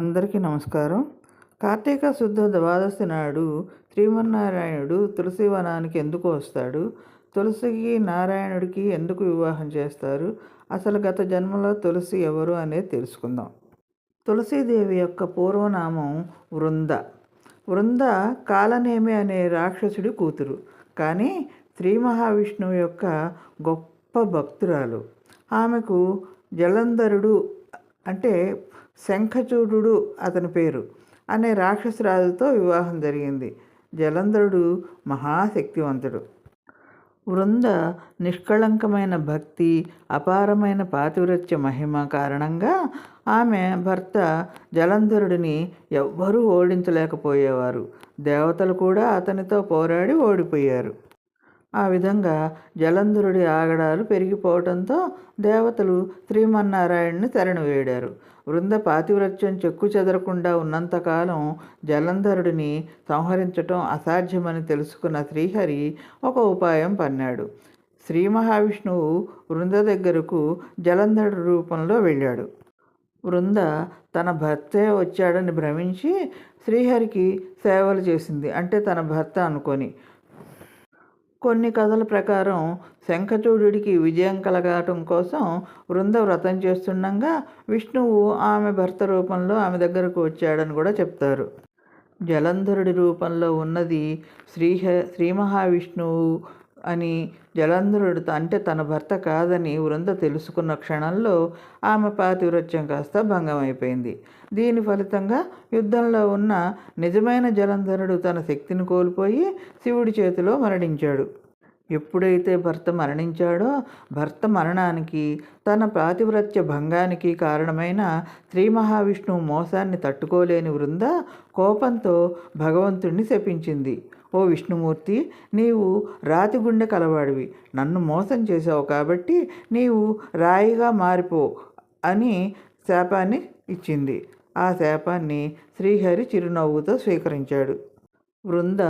అందరికీ నమస్కారం. కార్తీక శుద్ధ ద్వాదశి నాడు శ్రీమన్నారాయణుడు తులసి వనానికి ఎందుకు వస్తాడు? తులసికి నారాయణుడికి ఎందుకు వివాహం చేస్తారు? అసలు గత జన్మలో తులసి ఎవరు అనేది తెలుసుకుందాం. తులసీదేవి యొక్క పూర్వనామం వృంద. వృంద కాలనేమి అనే రాక్షసుడి కూతురు. కానీ శ్రీ మహావిష్ణువు యొక్క గొప్ప భక్తురాలు. ఆమెకు జలంధరుడు అంటే శంఖచూడు అతని పేరు అనే రాక్షసరాజుతో వివాహం జరిగింది. జలంధరుడు మహాశక్తివంతుడు. వృంద నిష్కళంకమైన భక్తి అపారమైన పాతివ్రత్య మహిమ కారణంగా ఆమె భర్త జలంధరుడిని ఎవ్వరూ ఓడించలేకపోయేవారు. దేవతలు కూడా అతనితో పోరాడి ఓడిపోయారు. ఆ విధంగా జలంధరుడి ఆగడాలు పెరిగిపోవడంతో దేవతలు శ్రీమన్నారాయణ్ణి శరణు వేడారు. వృంద పాతివ్రత్యం చెక్కు చెదరకుండా ఉన్నంతకాలం జలంధరుడిని సంహరించటం అసాధ్యమని తెలుసుకున్న శ్రీహరి ఒక ఉపాయం పన్నాడు. శ్రీ మహావిష్ణువు వృంద దగ్గరకు జలంధరుడి రూపంలో వెళ్ళాడు. వృంద తన భర్తే వచ్చాడని భ్రమించి శ్రీహరికి సేవలు చేసింది. అంటే తన భర్త అనుకొని కొన్ని కథల ప్రకారం శంఖచూడుడికి విజయం కలగటం కోసం వృంద వ్రతం చేస్తుండగా విష్ణువు ఆమె భర్త రూపంలో ఆమె దగ్గరకు వచ్చాడని కూడా చెప్తారు. జలంధరుడి రూపంలో ఉన్నది శ్రీహ శ్రీ మహావిష్ణువు అని జలంధరుడు అంటే తన భర్త కాదని వృంద తెలుసుకున్న క్షణంలో ఆమె పాతివృత్యం కాస్త భంగమైపోయింది. దీని ఫలితంగా యుద్ధంలో ఉన్న నిజమైన జలంధరుడు తన శక్తిని కోల్పోయి శివుడి చేతిలో మరణించాడు. ఎప్పుడైతే భర్త మరణించాడో భర్త మరణానికి తన పాతివ్రత్య భంగానికి కారణమైన శ్రీ మహావిష్ణువు మోసాన్ని తట్టుకోలేని వృంద కోపంతో భగవంతుణ్ణి శపించింది. ఓ విష్ణుమూర్తి నీవు రాతి గుండె కలవాడివి. నన్ను మోసం చేసావు కాబట్టి నీవు రాయిగా మారిపో అని శాపాన్ని ఇచ్చింది. ఆ శాపాన్ని శ్రీహరి చిరునవ్వుతో స్వీకరించాడు. వృంద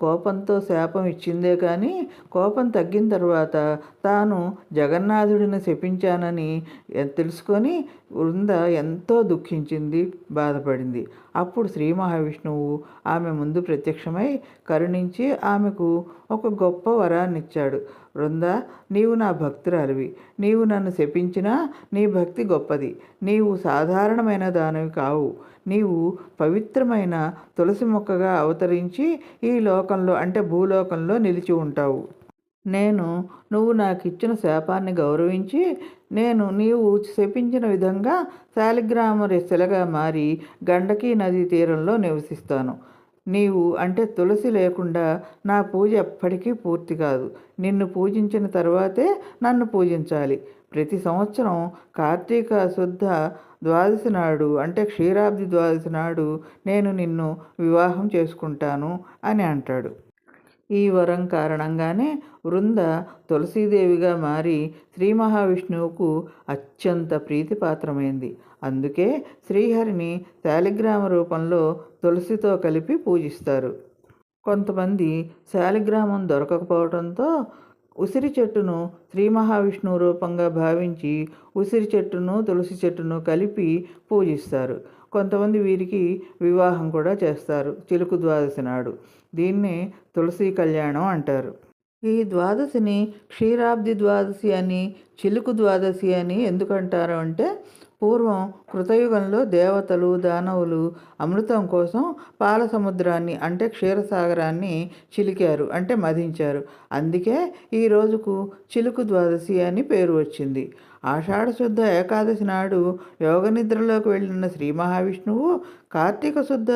కోపంతో శాపం ఇచ్చిందే కానీ కోపం తగ్గిన తర్వాత తాను జగన్నాథుడిని శపించానని తెలుసుకొని వృంద ఎంతో దుఃఖించింది బాధపడింది. అప్పుడు శ్రీ మహావిష్ణువు ఆమె ముందు ప్రత్యక్షమై కరుణించి ఆమెకు ఒక గొప్ప వరాన్ని ఇచ్చాడు బృంద నీవు నా భక్తురాలివి నీవు నన్ను శపించినా నీ భక్తి గొప్పది. నీవు సాధారణమైన దానివి కావు. నీవు పవిత్రమైన తులసి మొక్కగా అవతరించి ఈ లోకంలో అంటే భూలోకంలో నిలిచి ఉంటావు. నేను నువ్వు నాకు ఇచ్చిన శాపాన్ని గౌరవించి నేను నీవు శపించిన విధంగా శాలిగ్రామ శిలగా మారి గండకీ నదీ తీరంలో నివసిస్తాను. నీవు అంటే తులసి లేకుండా నా పూజ ఎప్పటికీ పూర్తి కాదు. నిన్ను పూజించిన తర్వాతే నన్ను పూజించాలి. ప్రతి సంవత్సరం కార్తీక శుద్ధ ద్వాదశి నాడు అంటే క్షీరాబ్ది ద్వాదశి నాడు నేను నిన్ను వివాహం చేసుకుంటాను అని అంటాడు. ఈ వరం కారణంగానే వృంద తులసీదేవిగా మారి శ్రీ మహావిష్ణువుకు అత్యంత ప్రీతిపాత్రమైంది. అందుకే శ్రీహరిని శాలిగ్రామ రూపంలో తులసితో కలిపి పూజిస్తారు. కొంతమంది శాలిగ్రామం దొరకకపోవడంతో ఉసిరి చెట్టును శ్రీ మహావిష్ణువు రూపంగా భావించి ఉసిరి చెట్టును తులసి చెట్టును కలిపి పూజిస్తారు. కొంతమంది వీరికి వివాహం కూడా చేస్తారు. చిలుకు ద్వాదశి నాడు. దీన్నే తులసి కళ్యాణం అంటారు. ఈ ద్వాదశిని క్షీరాబ్ది ద్వాదశి అని చిలుకు ద్వాదశి అని ఎందుకంటారు అంటే పూర్వం కృతయుగంలో దేవతలు దానవులు అమృతం కోసం పాల సముద్రాన్ని అంటే క్షీరసాగరాన్ని చిలికారు అంటే మధించారు. అందుకే ఈ రోజుకు చిలుకు ద్వాదశి అని పేరు వచ్చింది. ఆషాఢ శుద్ధ ఏకాదశి నాడు యోగ నిద్రలోకి వెళ్ళిన శ్రీ మహావిష్ణువు కార్తీక శుద్ధ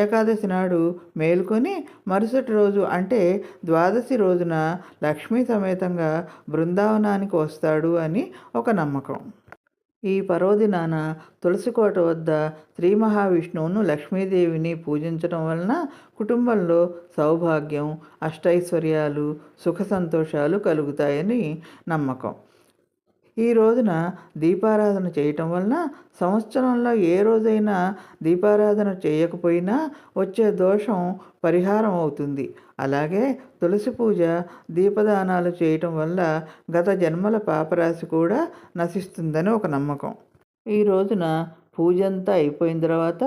ఏకాదశి నాడు మేలుకొని మరుసటి రోజు అంటే ద్వాదశి రోజున లక్ష్మీ సమేతంగా బృందావనానికి వస్తాడు అని ఒక నమ్మకం. ఈ పర్వదినాన తులసికోట వద్ద శ్రీ మహావిష్ణువును లక్ష్మీదేవిని పూజించడం వలన కుటుంబంలో సౌభాగ్యం అష్టైశ్వర్యాలు సుఖ సంతోషాలు కలుగుతాయని నమ్మకం. ఈ రోజున దీపారాధన చేయటం వలన సంవత్సరంలో ఏ రోజైనా దీపారాధన చేయకపోయినా వచ్చే దోషం పరిహారం అవుతుంది. అలాగే తులసి పూజ దీపదానాలు చేయటం వల్ల గత జన్మల పాపరాశి కూడా నశిస్తుందని ఒక నమ్మకం. ఈ రోజున పూజ అంతా అయిపోయిన తర్వాత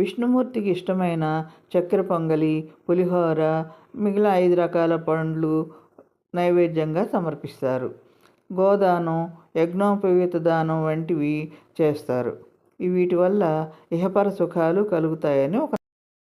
విష్ణుమూర్తికి ఇష్టమైన చక్కెర పొంగలి పులిహోర మిగిలిన ఐదు రకాల పండ్లు నైవేద్యంగా సమర్పిస్తారు. గోదానం యజ్ఞోపవీత దానం వంటివి చేస్తారు. వీటి వల్ల ఇహపర సుఖాలు కలుగుతాయని ఒక